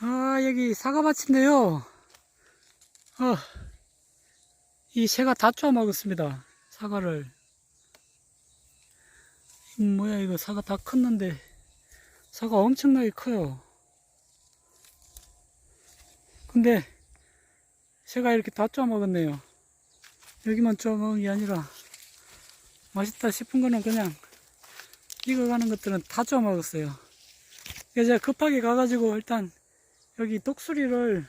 아, 여기 사과밭인데요. 어, 이 새가 다 쪼아먹었습니다. 사과를. 이 뭐야, 이거 사과 다 컸는데, 사과 엄청나게 커요. 근데, 새가 이렇게 다 쪼아먹었네요. 여기만 쪼아먹은 게 아니라, 맛있다 싶은 거는 그냥, 익어가는 것들은 다 쪼아먹었어요. 제가 급하게 가가지고 일단 여기 독수리를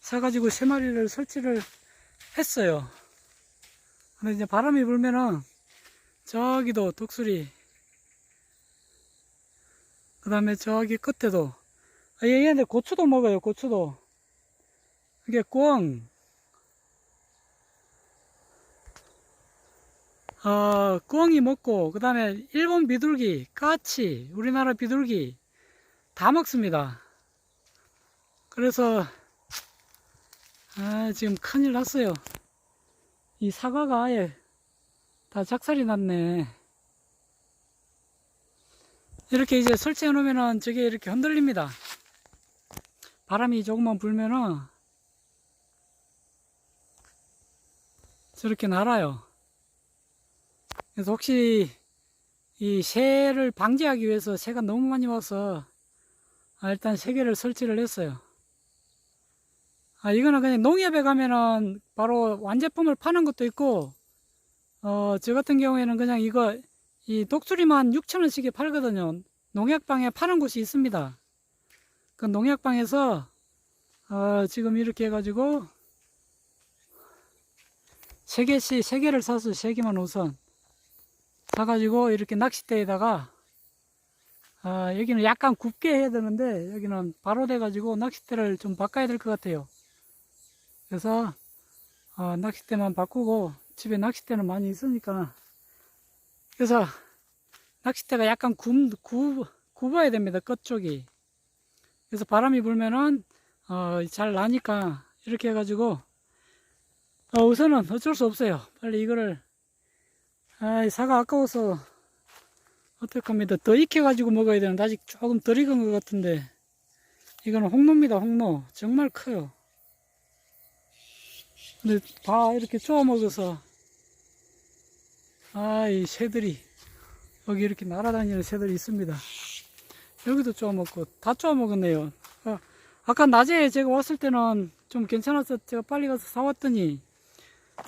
사가지고 세 마리를 설치를 했어요. 근데 이제 바람이 불면은 저기도 독수리, 그 다음에 저기 끝에도, 아, 얘네들 고추도 먹어요, 고추도. 이게 꿩, 어, 꿩이 먹고, 그 다음에 일본 비둘기, 까치, 우리나라 비둘기 다 먹습니다. 그래서, 아, 지금 큰일 났어요. 이 사과가 아예 다 작살이 났네. 이렇게 이제 설치해 놓으면은 저게 이렇게 흔들립니다. 바람이 조금만 불면은 저렇게 날아요. 그래서 혹시 이 새를 방지하기 위해서 새가 너무 많이 와서 아, 일단 세 개를 설치를 했어요. 아, 이거는 그냥 농협에 가면은 바로 완제품을 파는 것도 있고, 어, 저 같은 경우에는 그냥 이거, 이 독수리만 6천원씩에 팔거든요. 농약방에 파는 곳이 있습니다. 그 농약방에서, 어, 지금 이렇게 해가지고, 세 개씩, 세 개를 사서 세 개만 우선 사가지고 이렇게 낚싯대에다가, 아, 여기는 약간 굽게 해야 되는데, 여기는 바로 돼가지고 낚싯대를 좀 바꿔야 될 것 같아요. 그래서 어, 낚싯대만 바꾸고 집에 낚싯대는 많이 있으니까. 그래서 낚싯대가 약간 굽, 굽, 굽어야 됩니다 끝쪽이. 그래서 바람이 불면은 어, 잘 나니까 이렇게 해가지고 어, 우선은 어쩔 수 없어요. 빨리 이거를 아, 사과 아까워서 어떡합니다. 더 익혀가지고 먹어야 되는데 아직 조금 덜 익은 것 같은데. 이거는 홍로입니다 홍로. 정말 커요 근데 다 이렇게 쪼아 먹어서 아 이 새들이. 여기 이렇게 날아다니는 새들이 있습니다. 여기도 쪼아 먹고 다 쪼아 먹었네요. 아, 아까 낮에 제가 왔을 때는 좀 괜찮아서 제가 빨리 가서 사왔더니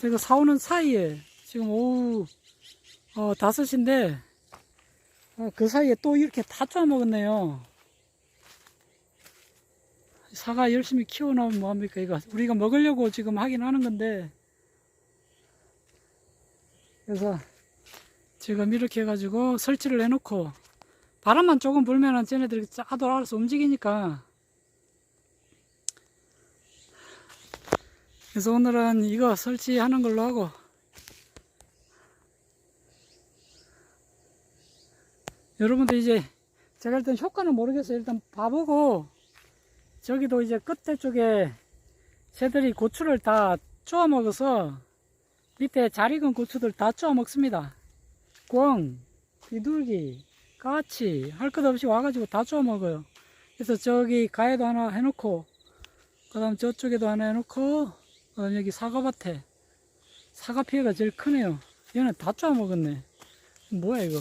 제가 사오는 사이에 지금 오후 어, 5시인데 어, 그 사이에 또 이렇게 다 쪼아 먹었네요 사과 열심히 키워놓으면 뭐합니까 이거 우리가 먹으려고 지금 하긴 하는 건데. 그래서 지금 이렇게 해가지고 설치를 해놓고 바람만 조금 불면은 쟤네들이 짜도 알아서 움직이니까. 그래서 오늘은 이거 설치하는 걸로 하고. 여러분들 이제 제가 일단 효과는 모르겠어요. 일단 봐보고 저기도 이제 끝에 쪽에 새들이 고추를 다 쪼아 먹어서 밑에 잘 익은 고추들 다 쪼아 먹습니다. 꿩, 비둘기, 까치 할 것 없이 와가지고 다 쪼아 먹어요. 그래서 저기 가에도 하나 해놓고 그 다음 저쪽에도 하나 해놓고 그 다음 여기 사과밭에 사과 피해가 제일 크네요. 얘는 다 쪼아 먹었네. 뭐야 이거.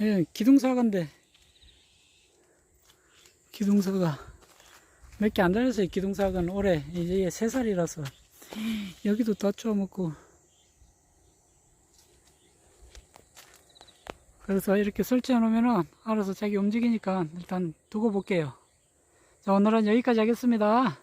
예, 기둥사과인데 기둥사과 몇 개 안 달렸어요 기둥사과는 올해 이제 세 살이라서 여기도 다 쪼먹고 그래서 이렇게 설치해 놓으면은 알아서 자기 움직이니까 일단 두고 볼게요. 자 오늘은 여기까지 하겠습니다